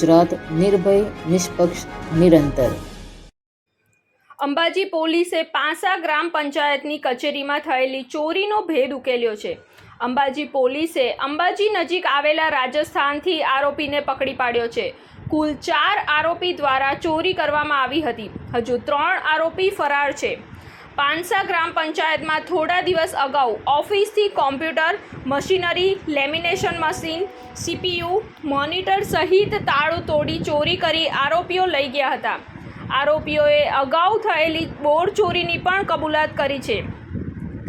ગુજરાત, નિર્ભય, નિષ્પક્ષ, નિરંતર. અંબાજી પોલીસે પાંસા ગ્રામ પંચાયતની કચેરીમાં થયેલી ચોરીનો ભેદ ઉકેલ્યો છે. અંબાજી પોલીસે અંબાજી નજીક આવેલા રાજસ્થાનથી આરોપીને પકડી પાડ્યો છે. કુલ ચાર આરોપી દ્વારા ચોરી કરવામાં આવી હતી. હજુ ત્રણ આરોપી ફરાર છે. પાંસા ગ્રામ પંચાયતમાં થોડા દિવસ અગાઉ ઓફિસથી computer, machinery, lamination machine, CPU, monitor સહિત તાળું તોડી ચોરી કરી આરોપીઓ લઈ ગયા હતા. આરોપીઓએ અગાઉ થયેલી બોર ચોરીની પણ કબૂલાત કરી છે.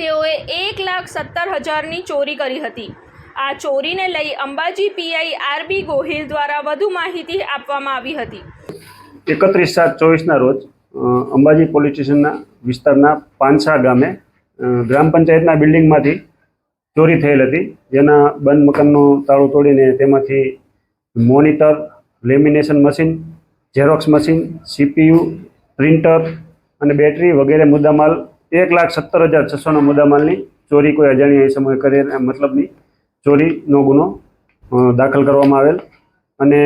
તેઓએ એક લાખ સત્તર હજારની ચોરી કરી હતી. આ ચોરીને લઈ અંબાજી પીઆઈ આરબી ગોહિલ દ્વારા વધુ માહિતી આપવામાં આવી હતી. એકત્રીસ સાત ચોવીસના રોજ અંબાજી પોલીસ સ્ટેશનના વિસ્તારના પાંસા ગામે ગ્રામ પંચાયતના બિલ્ડિંગમાંથી ચોરી થયેલ હતી. જેના બંધ મકાનનું તાળું તોડીને તેમાંથી monitor, lamination machine, xerox machine, CPU, printer અને બેટરી વગેરે મુદ્દામાલ, એક લાખ સત્તર હજાર છસોના મુદ્દામાલની ચોરી કોઈ અજાણ્યા સમયે કરેલ મતલબની ચોરીનો ગુનો દાખલ કરવામાં આવેલ. અને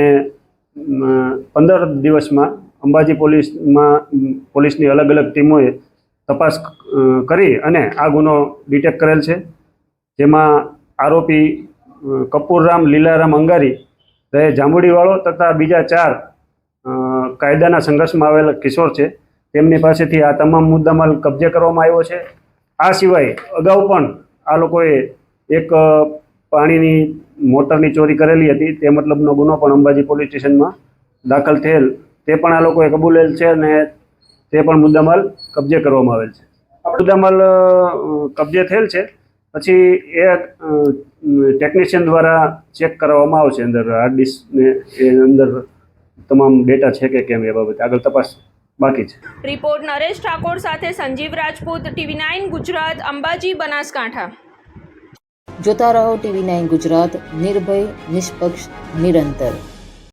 પંદર દિવસમાં અંબાજી પોલીસમાં પોલીસની અલગ અલગ ટીમોએ તપાસ કરી અને આ ગુનો ડિટેક્ટ કરેલ છે. જેમાં આરોપી કપૂરરામ લીલારામ અંગારી રહે જાંબુડીવાળો તથા બીજા ચાર કાયદાના સંઘર્ષમાં આવેલા કિશોર છે. તેમની પાસેથી આ તમામ મુદ્દામાલ કબજે કરવામાં આવ્યો છે. આ સિવાય અગાઉ પણ આ લોકોએ એક પાણીની મોટરની ચોરી કરેલી હતી. તે મતલબનો ગુનો પણ અંબાજી પોલીસ સ્ટેશનમાં દાખલ થયેલ તે પણ આ લોકોએ કબૂલેલ છે અને તે પણ મુદ્દામાલ કબજે કરવામાં આવેલ છે. મુદ્દામાલ કબજે થયેલ છે. પછી એ ટેકનિશિયન દ્વારા ચેક કરાવવામાં આવશે અંદર હાર્ડ ડિસ્કને એ અંદર તમામ ડેટા છે કે કેમ એ બાબતે. આગળ તપાસ બાકી છે. રિપોર્ટ નરેશ ઠાકોર સાથે સંજીવ રાજપૂત ટીવી નાઇન ગુજરાત અંબાજી બનાસકાંઠા. જોતા રહો ટીવી નાઇન ગુજરાત નિર્ભય નિષ્પક્ષ નિરંતર.